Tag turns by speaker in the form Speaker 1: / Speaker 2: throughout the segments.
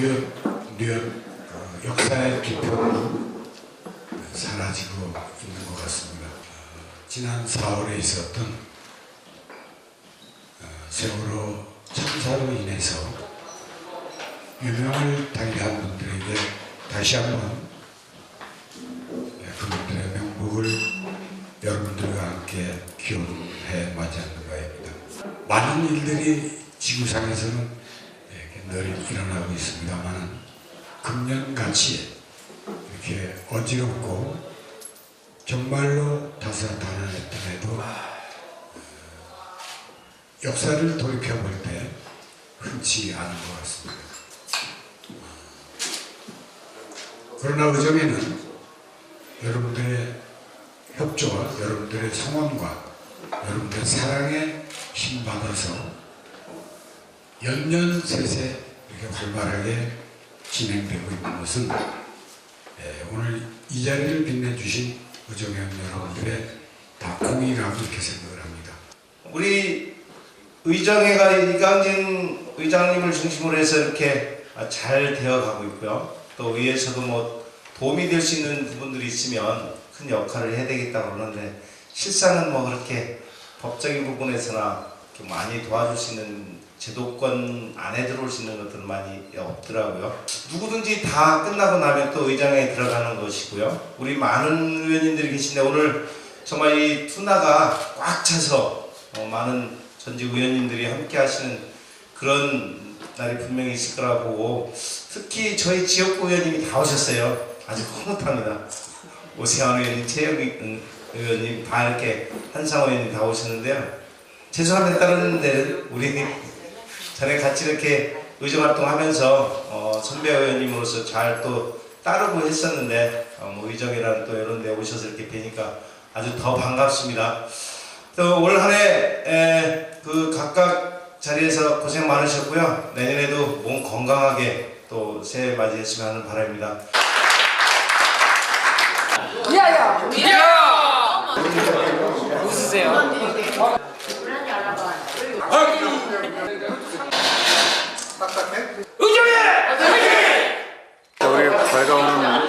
Speaker 1: 뉴욕, 뉴욕 어, 역사의 뒤편으로 사라지고 있는 것 같습니다. 어, 지난 4월에 있었던 어, 세월호 참사로 인해서 유명을 달리한 분들에게 다시 한번 예, 그분들의 명복을 여러분들과 함께 기원해 맞이하는 바입니다. 많은 일들이 지구상에서는 예, 늘 일어나고 있습니다만 금년같이 이렇게 어지럽고 정말로 다사다난했던 해도 어, 역사를 돌이켜볼 때 흔치 않은 것 같습니다. 그러나 그중에는 여러분들의 협조와 여러분들의 성원과 여러분들의 사랑에 힘받아서 연년새새 이렇게 활발하게 진행되고 있는 것은 예, 오늘 이 자리를 빛내주신 의정현 여러분들의 다 공이라고 이렇게 생각을 합니다.
Speaker 2: 우리 의정회가 이강진 의장님을 중심으로 해서 이렇게 잘 되어가고 있고요. 또 의회에서도 뭐 도움이 될 수 있는 부분들이 있으면 큰 역할을 해야 되겠다고 그러는데 실상은 뭐 그렇게 법적인 부분에서나 많이 도와줄 수 있는 제도권 안에 들어올 수 있는 것들은 많이 없더라고요. 누구든지 다 끝나고 나면 또 의장에 들어가는 것이고요. 우리 많은 의원님들이 계신데 오늘 정말 이 투나가 꽉 차서 어, 많은 전직 의원님들이 함께 하시는 그런 날이 분명히 있을 거라고 특히 저희 지역구 의원님이 다 오셨어요. 아주 흐뭇합니다. 오세환 의원님, 최영 의원님 다 이렇게 한상 의원님 다 오셨는데요. 죄송합니다. 다른 데는 우리 전에 같이 이렇게 의정 활동하면서 어, 선배 의원님으로서 잘 또 따르고 했었는데 어, 뭐 의정이라는 또 이런 데 오셔서 이렇게 뵈니까 아주 더 반갑습니다. 또 올 한해 그 각각 자리에서 고생 많으셨고요. 내년에도 몸 건강하게 또 새해 맞이했으면 하는 바람입니다.
Speaker 3: 야야!
Speaker 4: 웃으세요.
Speaker 5: 우리 밝아오는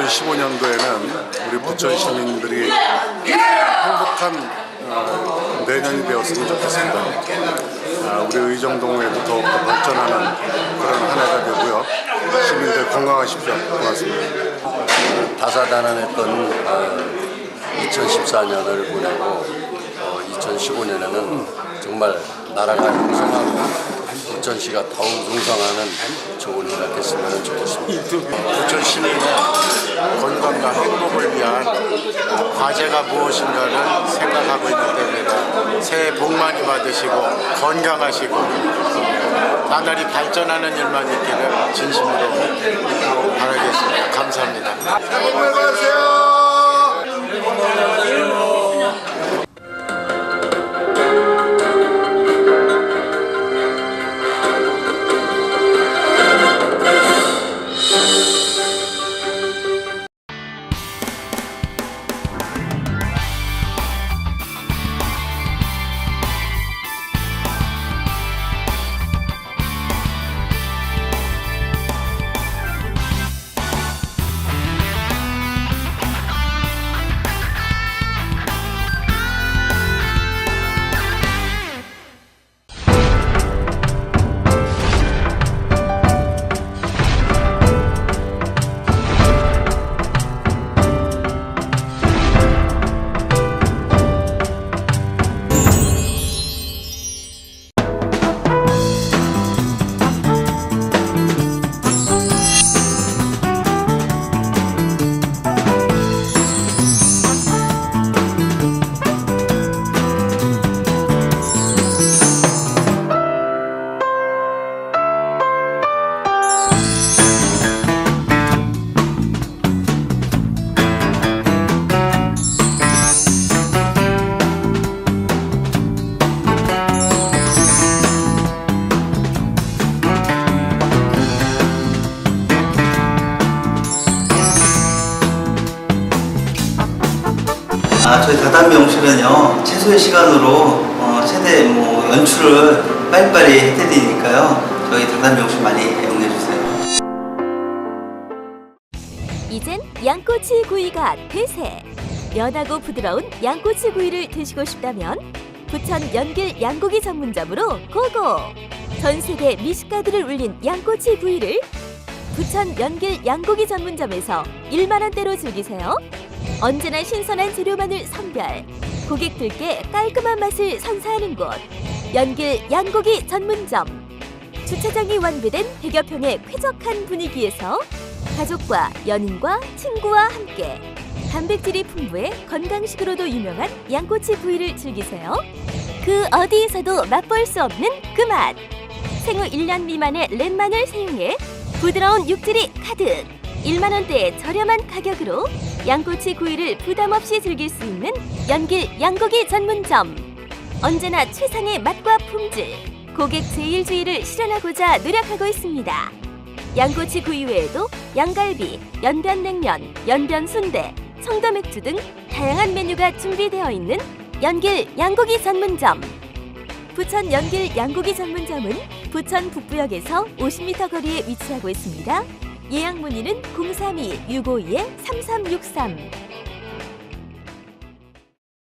Speaker 5: 2015년도에는 우리 부천 시민들이 행복한 어, 내년이 되었으면 좋겠습니다. 아, 우리 의정동에도 더욱더 발전하는 그런 한 해가 되고요. 시민들 건강하십시오. 고맙습니다.
Speaker 6: 다사다난했던 어, 2014년을 보내고 어, 2015년에는 정말 나라가 형성하고 부천시가 더욱 용성하는 좋은 해가 됐으면 좋겠습니다.
Speaker 5: 부천 시민의 행복을 위한 어, 과제가 무엇인가를 생각하고 있는 때입니다. 새해 복 많이 받으시고 건강하시고 어, 나날이 발전하는 일만 있기를 진심으로 바라겠습니다. 감사합니다. 받으세요.
Speaker 7: 가담 명실은요 최소의 시간으로 어, 최대 뭐 연출을 빨리빨리 해드리니까요 저희 가담 명실 많이 이용해 주세요.
Speaker 3: 이젠 양꼬치 구이가 대세. 연하고 부드러운 양꼬치 구이를 드시고 싶다면 부천 연길 양고기 전문점으로 고고. 전 세계 미식가들을 울린 양꼬치 구이를 부천 연길 양고기 전문점에서 1만 원대로 즐기세요. 언제나 신선한 재료만을 선별. 고객들께 깔끔한 맛을 선사하는 곳. 연길 양고기 전문점. 주차장이 완비된 100여 평의 쾌적한 분위기에서 가족과 연인과 친구와 함께 단백질이 풍부해 건강식으로도 유명한 양꼬치 구이를 즐기세요. 그 어디에서도 맛볼 수 없는 그 맛. 생후 1년 미만의 랩만을 사용해 부드러운 육질이 가득 1만 원대의 저렴한 가격으로 양꼬치 구이를 부담 없이 즐길 수 있는 연길 양고기 전문점. 언제나 최상의 맛과 품질, 고객 제일주의를 실현하고자 노력하고 있습니다. 양꼬치 구이 외에도 양갈비, 연변냉면, 연변순대, 청도맥주 등 다양한 메뉴가 준비되어 있는 연길 양고기 전문점. 부천 연길 양고기 전문점은 부천 북부역에서 50m 거리에 위치하고 있습니다. 예약 문의는 032-652-3363